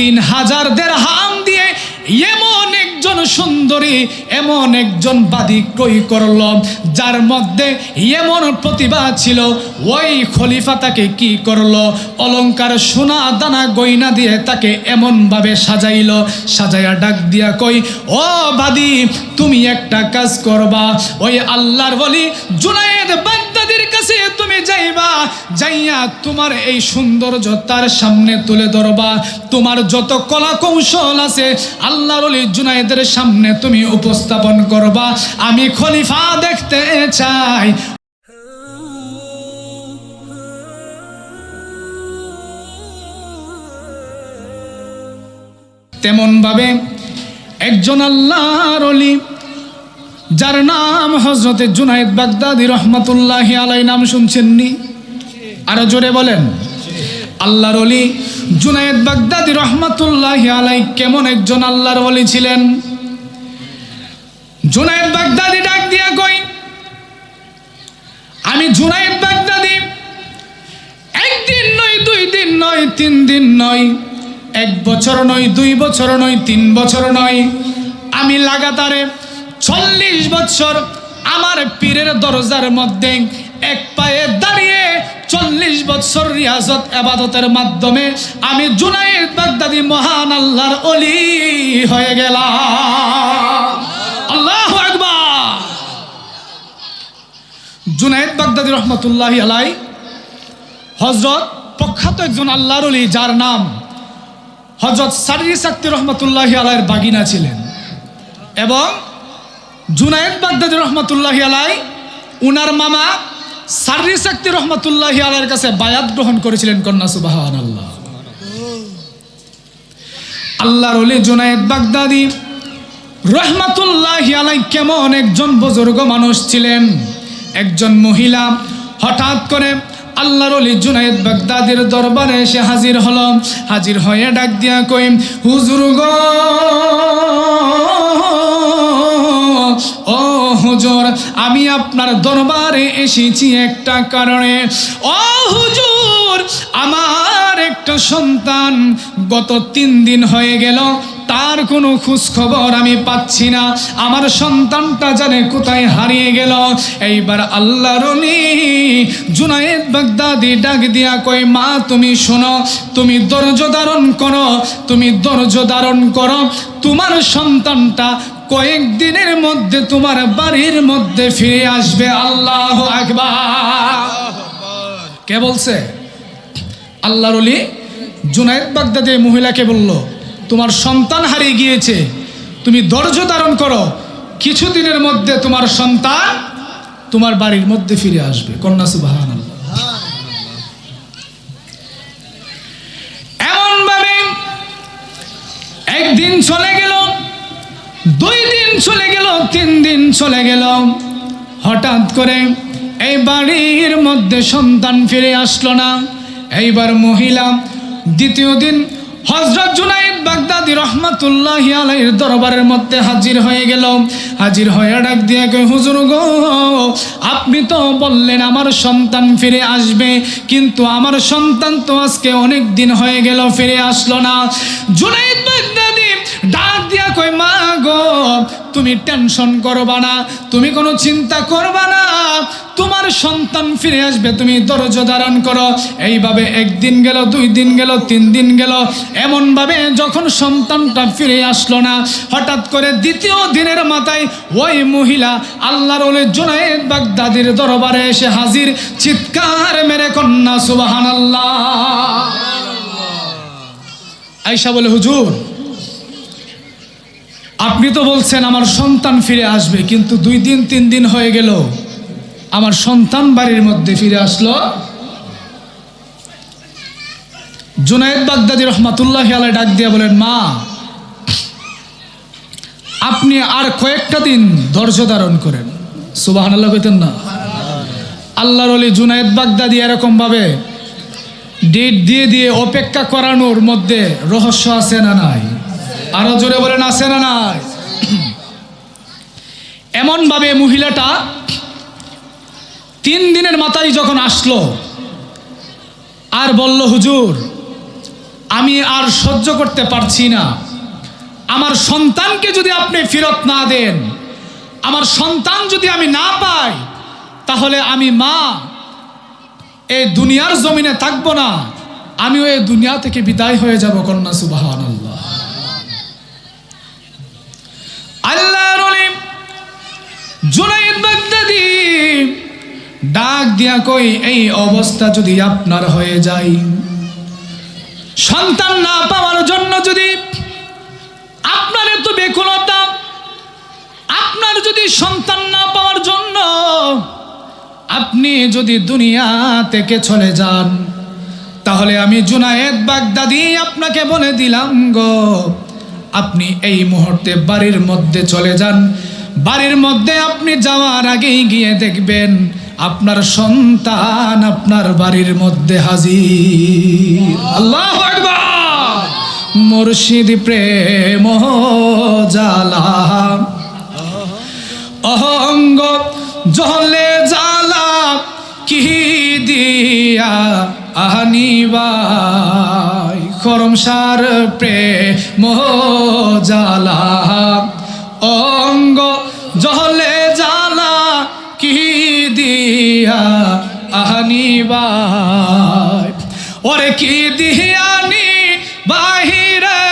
তিন হাজার দেড় হাম দিয়ে এমন একজন সুন্দরী, এমন একজন বাদী কই করল, যার মধ্যে এমন প্রতিভা ছিল, ওই খলিফা তাকে কি করল? অলংকার সোনা দানা গয়না দিয়ে তাকে এমনভাবে সাজাইল। সাজাইয়া ডাক দিয়া কই ও বাদী, তুমি একটা কাজ করবা। ওই আল্লাহর বলি জুনায়েদ বাগদাদির কাছে তুমি যাইবা, যাইয়া তোমার এই সৌন্দর্য তার সামনে তুলে ধরবা। তোমার যত কলা কৌশল আছে, আল্লাহর অলি জুনায়েদের সামনে তুমি উপস্থাপন করবা, আমি খলিফা দেখতে চাই। তেমন ভাবে একজন আল্লাহর অলি যার নাম হজরতে জুনাইদ বাগদাদি রহমতুল্লাহ আলাই নাম শুনছেননি? আরও জোরে বলেন। আল্লাহর অলি জুনাইদ বাগদাদি রহমতুল্লাহ আলাই কেমন একজন আল্লাহর অলি ছিলেন? জুনাইদ বাগদাদি ডাক দিয়া কই, আমি জুনাইদ বাগদাদি। একদিন নয়, দুই দিন নয়, তিন দিন নয়, এক বছর নয়, দুই বছর নয়, তিন বছর নয়, আমি লাগাতারে চল্লিশ বছর আমার পীরের দরজার মধ্যে এক পায়ে দাঁড়িয়ে চল্লিশ বছর রিয়াজত আবাদতের মাধ্যমে আমি জুনাইদ বাগদাদি মহান আল্লাহর অলি হয়ে গেলাম। আল্লাহ জুনাইদ বাগদাদি রহমতুল্লাহ আলাই হজরত প্রখ্যাত একজন আল্লাহর অলি, যার নাম হজরত সারি সাক্তি রহমতুল্লাহ আলাইয়ের বাগিনা ছিলেন। এবং জুনায়েদ বাগদাদি রহমতুল্লাহ আলাই উনার মামা সারি সাক্তি রহমতুল্লাহ আলাইয়ের কাছে বায়াত গ্রহণ করেছিলেন কন্যা সুবাহান আল্লাহ আল্লাহর অলি জুনায়েদ বাগদাদি রহমাতুল্লাহ আলাই কেমন একজন বুজুর্গ মানুষ ছিলেন, একজন মহিলা। হঠাৎ করে আল্লাহর অলি জুনাইদ বাগদাদের দরবারে এসে হাজির হলো। হাজির হয়ে ডাক দিয়া কই হুজুর গো হুজুর, আমি আপনার দরবারে এসেছি একটা কারণে। ও হুজুর, আমার একটা সন্তান গত তিন দিন হয়ে গেল, তার কোনো খোঁজ খবর আমি পাচ্ছি না। আমার সন্তানটা জানে কোথায় হারিয়ে গেল। এইবার আল্লাহ রলি জুনায়েদ বাগদাদি ডাক দিয়া কই মা, তুমি শোনো, তুমি ধৈর্য ধারণ করো, তুমি ধৈর্য ধারণ করো। তোমার সন্তানটা কয়েকদিনের মধ্যে তোমার বাড়ির মধ্যে ফিরে আসবে। আল্লাহ আকবার। কে বলছে? আল্লাহর অলি জুনায়েদ বাগদাদি মহিলাকে বলল, তোমার সন্তান হারিয়ে গিয়েছে। তুমি ধৈর্য ধারণ করো। কিছুদিনের মধ্যে তোমার সন্তান তোমার বাড়ির মধ্যে ফিরে আসবে। কন্যা সুবাহান এমন ভাবে একদিন চলে গেল দুই দিন চলে গেল তিন দিন চলে গেল। হঠাৎ করে এই বাড়ির মধ্যে সন্তান ফিরে আসলো না। এইবার মহিলা দ্বিতীয় দিন হজরত জুনাইদ বাগদাদি রহমাতুল্লাহ আলাইহির দরবারের মধ্যে হাজির হয়ে গেল। হাজির হয়ে ডাক দিয়ে কই হুজুর গো, আপনি তো বললেন আমার সন্তান ফিরে আসবে, কিন্তু আমার সন্তান তো আজকে অনেক দিন হয়ে গেল, ফিরে আসলো না। জুনাইদ বাগদাদি ডাক দিয়া কই মা গো, তুমি টেনশন করবা না, তুমি কোনো চিন্তা করবা না। তোমার সন্তান ফিরে আসবে, তুমি ধৈর্য ধারণ করো। এইভাবে একদিন গেল, দুই দিন গেল, তিন দিন গেল। এমনভাবে যখন সন্তানটা ফিরে আসলো না, হঠাৎ করে দ্বিতীয় দিনের মাথায় ওই মহিলা আল্লাহর ওলে জোনায়েদ বাগদাদির দরবারে এসে হাজির। চিৎকার মেরে কন্যা সুবাহান আল্লাহ আইসা বলে, হুজুর আপনি তো বলছেন আমার সন্তান ফিরে আসবে, কিন্তু দুই দিন, তিন দিন হয়ে গেল। আমার সন্তান বাড়ির মধ্যে ফিরে আসলো। জুনায়েদ বাগদাদি রহমাতুল্লাহ আলাই ডাক দিয়া বলেন, মা, আপনি আর কয়েকটা দিন ধৈর্য ধারণ করেন। সুবাহ আল্লাহ কইতেন না। আল্লাহর অলি জুনায়েদ বাগদাদি এরকম ভাবে ডেট দিয়ে দিয়ে অপেক্ষা করানোর মধ্যে রহস্য আছে না নাই? আরও জোরে বলেন, আছে না নাই? এমন ভাবে মহিলাটা তিন দিনের মাথায় যখন আসলো, আর বলল, হুজুর, আমি আর সহ্য করতে পারছি না। আমার সন্তানকে যদি আপনি ফেরত না দেন, আমার সন্তান যদি আমি না পাই, তাহলে আমি মা এই দুনিয়ার জমিনে থাকব না। আমিও এই দুনিয়া থেকে বিদায় হয়ে যাব, কন্যা সুবাহ আল্লাহ জুনাইদ বাগদাদি, ডাক দিয়া কই, এই অবস্থা যদি আপনার হয়ে যায়, সন্তান না পাওয়ার জন্য যদি আপনার এত বেকুলতা, আপনার যদি সন্তান না পাওয়ার জন্য আপনি যদি দুনিয়া থেকে চলে যান, তাহলে আমি জুনায়েদ বাগদাদি আপনাকে বলে দিলাম গো, আপনি এই মুহূর্তে বাড়ির মধ্যে চলে যান। বাড়ির মধ্যে আপনি যাওয়ার আগেই গিয়ে দেখবেন আপনার সন্তান আপনার বাড়ির মধ্যে হাজির। মুর্শিদ প্রেম অহঙ্গ জলে জালা কি দিয়া আনিবাই? করমসার প্রেম জালা। অঙ্গ আনিবাই ওরে কি দিয়ানি বাহিরে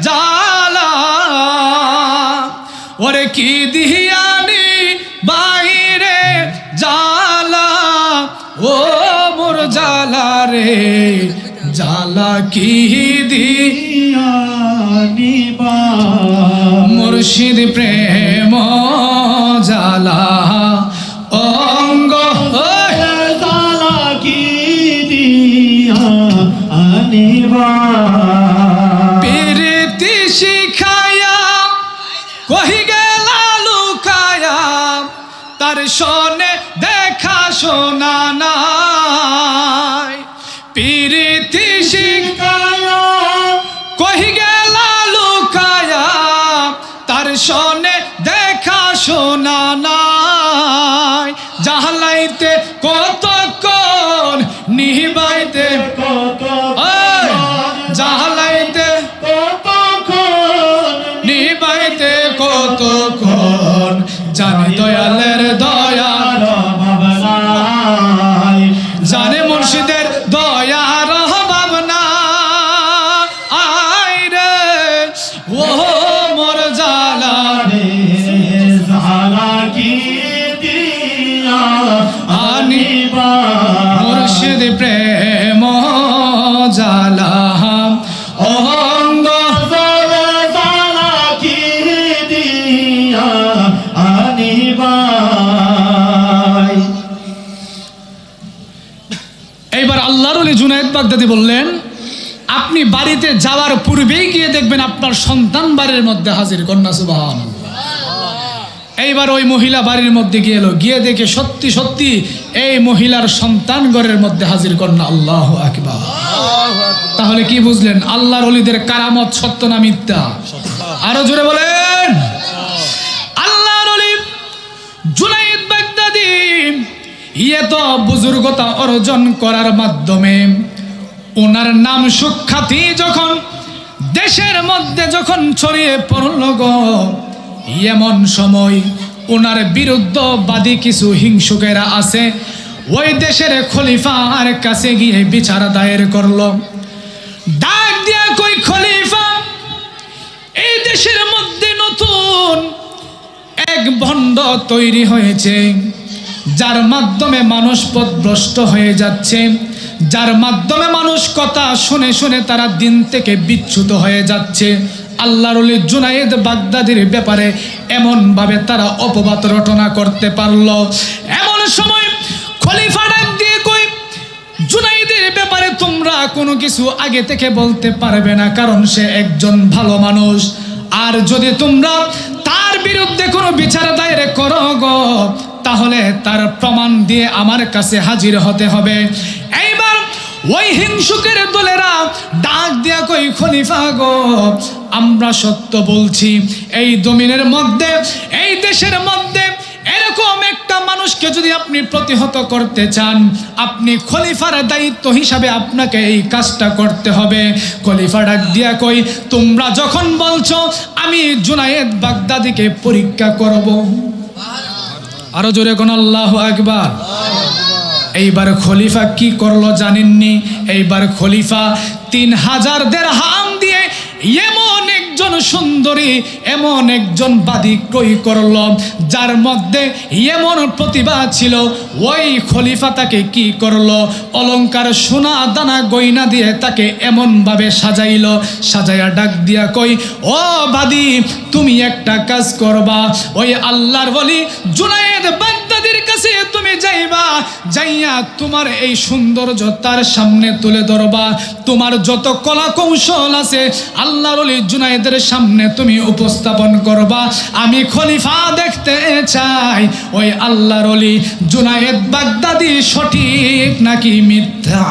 জালা ওরে কি দিয়ানি বাইরে জালা ও মোর জালা রে জালা কি দি মুর্শিদ প্রেম জালা প্রীতি শিখায়া কহি গেলা লুকায়া তার শোনে দেখা শোনা। কতক্ষণ জানে দয়ালের দয়া আলী জুনায়দ বাগদাদি বললেন, আপনি বাড়িতে যাওয়ার পূর্বেই গিয়ে দেখবেন আপনার সন্তান বাড়ির মধ্যে হাজির, কন্যা সুবাহান এইবার ওই মহিলা বাড়ির মধ্যে গিয়ে এলো, গিয়ে দেখে সত্যি সত্যি এই মহিলার সন্তান ঘরের মধ্যে হাজির, কন্যা, আল্লাহ আকবার। তাহলে কি বুঝলেন? আল্লাহর অলিদের কারামত সত্য না মিথ্যা? আরও জোরে বলেন। ইয়ে তো বুজুর্গতা অর্জন করার মাধ্যমে। ওনার নাম সুখ্যাতি যখন দেশের মধ্যে যখন ছড়িয়ে পড়ল গো, এমন সময় ওনার বিরুদ্ধবাদী কিছু হিংসুকেরা আছে, ওই দেশের খলিফার কাছে গিয়ে বিচার দায়ের করল। ডাক দিয়া কই, খলিফা, এই দেশের মধ্যে নতুন এক ভণ্ড তৈরি হয়েছে। যার মাধ্যমে মানুষ পথভ্রষ্ট হয়ে যাচ্ছে, যার মাধ্যমে মানুষ কথা শুনে শুনে তারা দিন থেকে বিচ্যুত হয়ে যাচ্ছে। আল্লাহর অলি জুনাইদ বাগদাদির ব্যাপারে এমনভাবে তারা অপবাদ রটনা করতে পারল। এমন সময় খলিফা ডাক দিয়ে কই জুনাইদের ব্যাপারে তোমরা কোনো কিছু আগে থেকে বলতে পারবে না, কারণ সে একজন ভালো মানুষ। আর যদি তোমরা তার বিরুদ্ধে কোনো বিচার দায়ের করো তাহলে তার প্রমাণ দিয়ে আমার কাছে হাজির হতে হবে। এইবার ওই হিংসুকের দলেরা ডাক দিয়া কই, খলিফা গো, আমরা সত্য বলছি, এই জমিনের মধ্যে, এই দেশের মধ্যে এরকম একটা মানুষকে যদি আপনি প্রতিহত করতে চান, আপনি খলিফার দায়িত্ব হিসাবে আপনাকে এই কাজটা করতে হবে। খলিফা ডাক দিয়া কই, তোমরা যখন বলছো, আমি জুনায়েদ বাগদাদিকে পরীক্ষা করব। আরও জোরে কোন আল্লাহ একবার এইবার খলিফা কি করল জানেননি? এইবার খলিফা তিন হাজার দেড় হাম দিয়ে এমন একজন সুন্দরী, এমন একজন বাদী ক্রয় করল, যার মধ্যে এমন প্রতিভা ছিল, ওই খলিফা তাকে কি করল? অলংকার সোনা দানা গয়না দিয়ে তাকে এমনভাবে সাজাইল সাজাইয়া ডাক দিয়া কই ও বাদী, তুমি একটা কাজ করবা। ওই আল্লাহর বলি জুনায়েদ বাগদাদির কাছে তুমি যাইবা, যাইয়া তোমার এই সৌন্দর্য তার সামনে তুলে ধরবা। তোমার যত কলা কৌশল আছে আল্লাহর অলি জুনায়েদের সামনে তুমি উপস্থাপন করবা। আমি খলিফা দেখতে চাই, ওই আল্লাহর অলি জুনায়েদ বাগদাদি সঠিক নাকি মিথ্যা?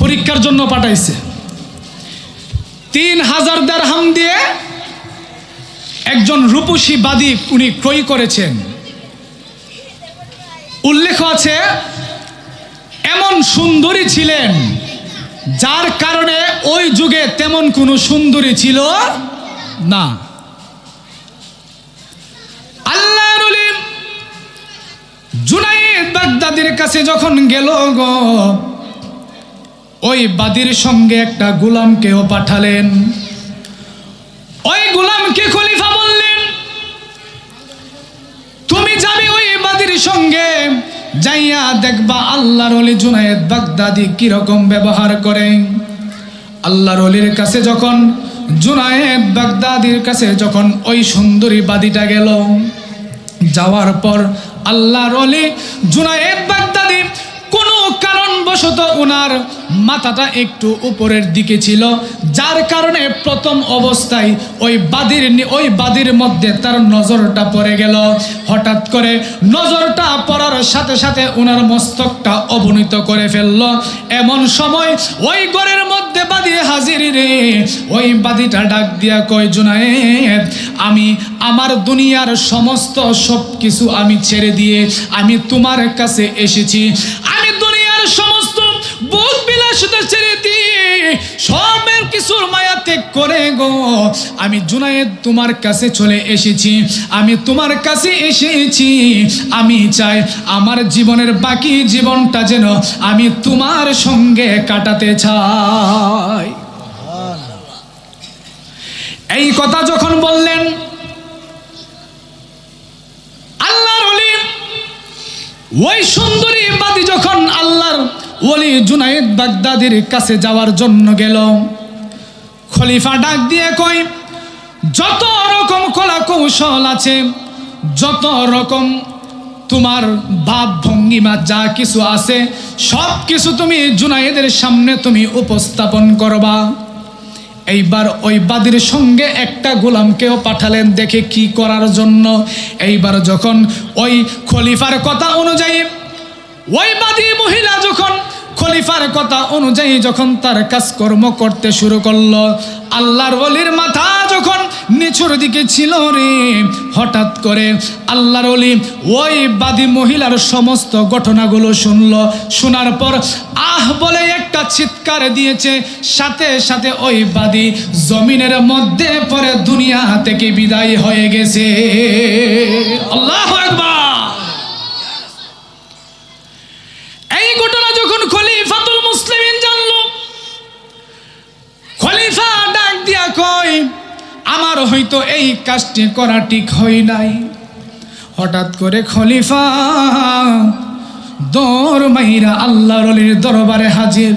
পরীক্ষার জন্য পাঠাইছে। তিন হাজার দেড়হাম দিয়ে একজন রূপসী বাদী উনি ক্রয় করেছেন। উল্লেখ আছে, এমন সুন্দরী ছিলেন, যার কারণে ওই যুগে তেমন কোনো সুন্দরী ছিল না। আল্লাহ জুনাইদ বাগদাদির কাছে যখন গেল গো, ওই বাদির সঙ্গে একটা গোলামকেও পাঠালেন। ওই গোলামকে খলিফা বললেন, তুমি যাবে ওই বাদির সঙ্গে, যাইয়া দেখবা আল্লাহর অলি জুনায়েদ বাগদাদি কীরকম ব্যবহার করে। আল্লাহর অলির কাছে যখন, জুনায়েদ বাগদাদির কাছে যখন ওই সুন্দরী বাদিটা গেল, যাওয়ার পর আল্লাহর অলি জুনায়েদ বাগদাদি কোনো কারণবশত ওনার মাথাটা একটু উপরের দিকে ছিল, যার কারণে প্রথম অবস্থায় ওই বাদির ওই বাদির মধ্যে তার নজরটা পড়ে গেল। হঠাৎ করে নজরটা পড়ার সাথে সাথে ওনার মস্তকটা অবনীত করে ফেলল। এমন সময় ওই ঘরের মধ্যে বাদি হাজির রে, ওই বাদিটা ডাক দিয়া কয়, জুনায়েদ, আমি আমার দুনিয়ার সমস্ত সব কিছু আমি ছেড়ে দিয়ে আমি তোমার কাছে এসেছি। আমি ভোগ বিলাসিতা ছেড়ে দিয়ে সবের কিছুর মায়া ত্যাগ করে গো। আমি জুনায়েদ তোমার কাছে চলে এসেছি, আমি তোমার কাছে এসেছি। আমি চাই আমার জীবনের বাকি জীবনটা যেন আমি তোমার সঙ্গে কাটাতে চাই। এই কথা যখন বললেন, আল্লাহর ওই সুন্দরী ওলি জুনাইদ বাগদাদির কাছে যাওয়ার জন্য গেল। খলিফা ডাক দিয়ে কয়, যত রকম কলা কৌশল আছে, যত রকম তোমার ভাব ভঙ্গিমা যা কিছু আছে, সব কিছু তুমি জুনাইদের সামনে তুমি উপস্থাপন করবা। এইবার ওই বাদির সঙ্গে একটা গোলামকেও পাঠালেন দেখে কি করার জন্য। এইবার যখন ওই খলিফার কথা অনুযায়ী ওই বাদী মহিলা যখন খলিফার কথা অনুযায়ী যখন তার কাজকর্ম করতে শুরু করল, আল্লাহর অলির মাথা যখন নিচুর দিকে ছিল রে, হঠাৎ করে আল্লাহর অলি ওই বাদী মহিলার সমস্ত ঘটনাগুলো শুনলো। শোনার পর আহ বলে একটা চিৎকার দিয়েছে, সাথে সাথে ওই বাদী জমিনের মধ্যে পরে দুনিয়া থেকে বিদায় হয়ে গেছে। আল্লাহ একবার হয়তো এই কাজটি করা ঠিক হয় নাই। হঠাৎ করে খলিফা দর মাইরা আল্লাহর অলির দরবারে হাজির।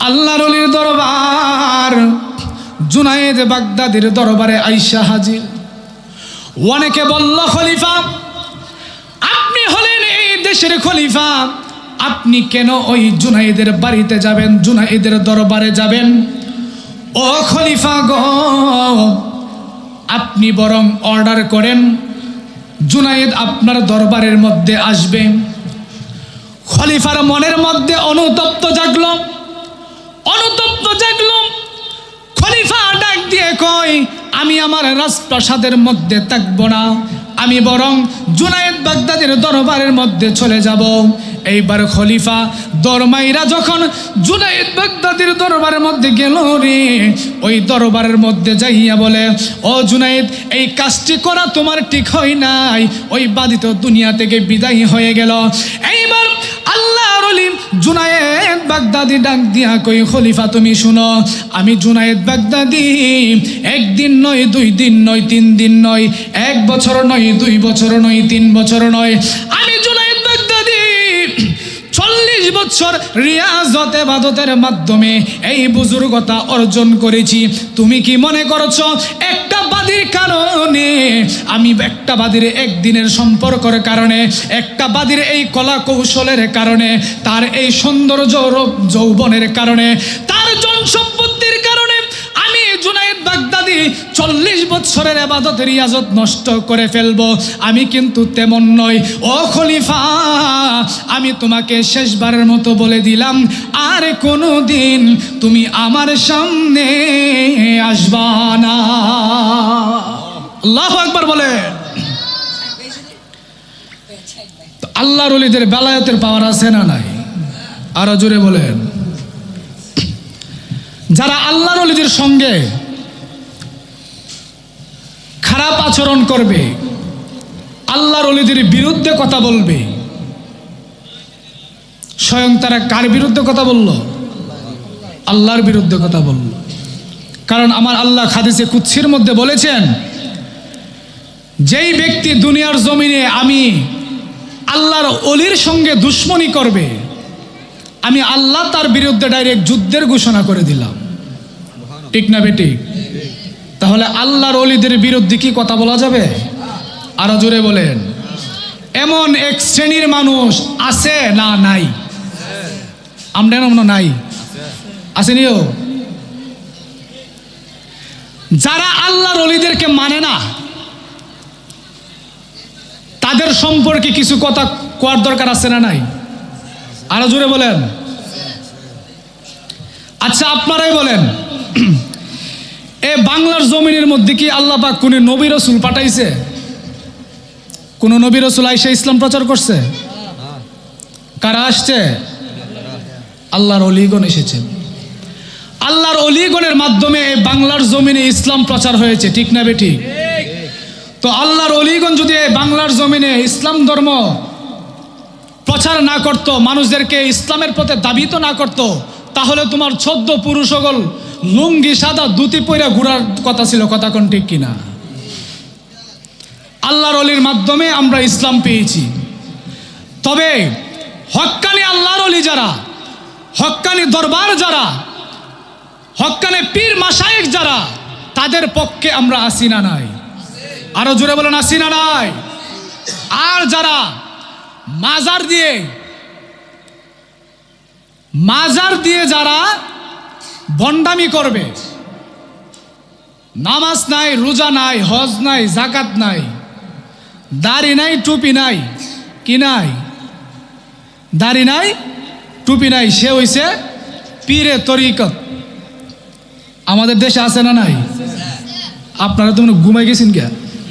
আল্লাহর অলির দরবার জুনায়েদ বাগদাদের দরবারে আইসা হাজির। অনেকে বলল, খলিফা, আপনি হলেন এই দেশের খলিফা, আপনি কেন ওই জুনাইদের বাড়িতে যাবেন জুনাইদের দরবারে যাবেন? ও খলিফা গো আপনি বরং অর্ডার করেন। জুনায়েদ আপনার দরবারের মধ্যে আসবে। খলিফার মনের মধ্যে অনুতপ্ত জাগল। অনুতপ্ত জাগল। খলিফা ডাক দিয়ে কয়, আমি আমার রাজপ্রাসাদের মধ্যে থাকব না। আমি বরং জুনায়েদ বাগদাদের দরবারের মধ্যে চলে যাব। এইবার খলিফা দরমাইরা যখন জুনায়েদ বাগদাদের দরবারের মধ্যে গেল রে, ওই দরবারের মধ্যে যাইয়া বলে, ও জুনায়েদ, এই কাজটি করা তোমার ঠিক হয় নাই। ওই বাদিত দুনিয়া থেকে বিদায় হয়ে গেল। অলি জুনায়েদ বাগদাদি ডাক দিয়া কই, খলিফা তুমি শুনো। আমি জুনায়েদ বাগদাদি, একদিন নয়, দুই দিন নয়, তিন দিন নয়, এক বছর নয়, দুই বছর নয়, তিন বছর নয়। আমি বাগদাদি বছর রিয়াজত এবাদতের মাধ্যমে এই বুজুর্গতা অর্জন করেছি। তুমি কি মনে করছ একটা বাদির কারণে? আমি একটা বাদির একদিনের সম্পর্কের কারণে, একটা বাদির এই কলা কৌশলের কারণে, তার এই সৌন্দর্য যৌবনের কারণে, তার জন বাগদাদি চল্লিশ বছরের আবাদত রিয়াজত নষ্ট করে ফেলব, আমি কিন্তু তেমন নই। ও খলিফা, আমি তোমাকে শেষবারের মতো বলে দিলাম, আর কোনো দিন তুমি আমার সামনে আসবা না। আল্লাহ একবার বলে আল্লাহর অলিদের বেলায়তের পাওয়ার আছে না নাই? আরও জোরে বলেন। যারা আল্লাহর অলিদের সঙ্গে খারাপ আচরণ করবে। আল্লাহর অলিদের বিরুদ্ধে কথা বলবে। স্বয়ং তারা কার বিরুদ্ধে কথা বলল? আল্লাহর বিরুদ্ধে কথা বলল। কারণ আমার আল্লাহ খাদিসে কুচ্ছির মধ্যে বলেছেন, যেই ব্যক্তি দুনিয়ার জমিনে আমি আল্লাহর অলির সঙ্গে দুশ্মনী করবে, আমি আল্লাহ তার বিরুদ্ধে ডাইরেক্ট যুদ্ধের ঘোষণা করে দিলাম। ঠিক না বেটি? তাহলে আল্লাহর অলিদের বিরুদ্ধে কি কথা বলা যাবে? আরও জোরে বলেন। এমন এক শ্রেণির মানুষ আছে না নাই? আমরা এমন নাই? আসেনিও যারা আল্লাহর অলিদেরকে মানে না, তাদের সম্পর্কে কিছু কথা কোয়ার দরকার আছে না নাই? আরও জোরে বলেন। আচ্ছা আপনারাই বলেন। এ বাংলার জমিনের মধ্যে কি আল্লাহ পাক কোন নবী রসুল পাঠাইছে? কোন নবী রসুল আইসা ইসলাম প্রচার করছে? কারা আসছে? আল্লাহর অলিগণ এসেছেন আল্লাহর অলিগণের মাধ্যমে এই বাংলার জমিনে ইসলাম প্রচার হয়েছে, ঠিক না বেঠিক তো আল্লাহর অলিগণ যদি এই বাংলার জমিনে ইসলাম ধর্ম প্রচার না করত, মানুষদেরকে ইসলামের পথে দাবিত না করত, তাহলে তোমার ছদ্ম পুরুষগল লুঙ্গি সাদা দুতি পইরা ঘুরার কথা ছিল, কথা কোন ঠিক কিনা? আল্লাহর অলির মাধ্যমে আমরা ইসলাম পেয়েছি। তবে হক্কানি আল্লাহর অলি যারা হক্কানি দরবার যারা হক্কানে পীর মাসায়েক যারা, তাদের পক্ষে আমরা আসি না নাই। আরও জোরে বলেন, আসি না নাই। আর যারা মাজার দিয়ে মাজার দিয়ে যারা বন্ডামি করবে। নামাজ নাই, রোজা নাই, হজ নাই জাকাত নাই, দাড়ি নাই, টুপি নাই, কি নাই? দাড়ি নাই, টুপি নাই, সে হইছে পীরে তরিকত। আমাদের দেশে আছে না নাই? আপনারা তো ঘুমাই গেছেন কে?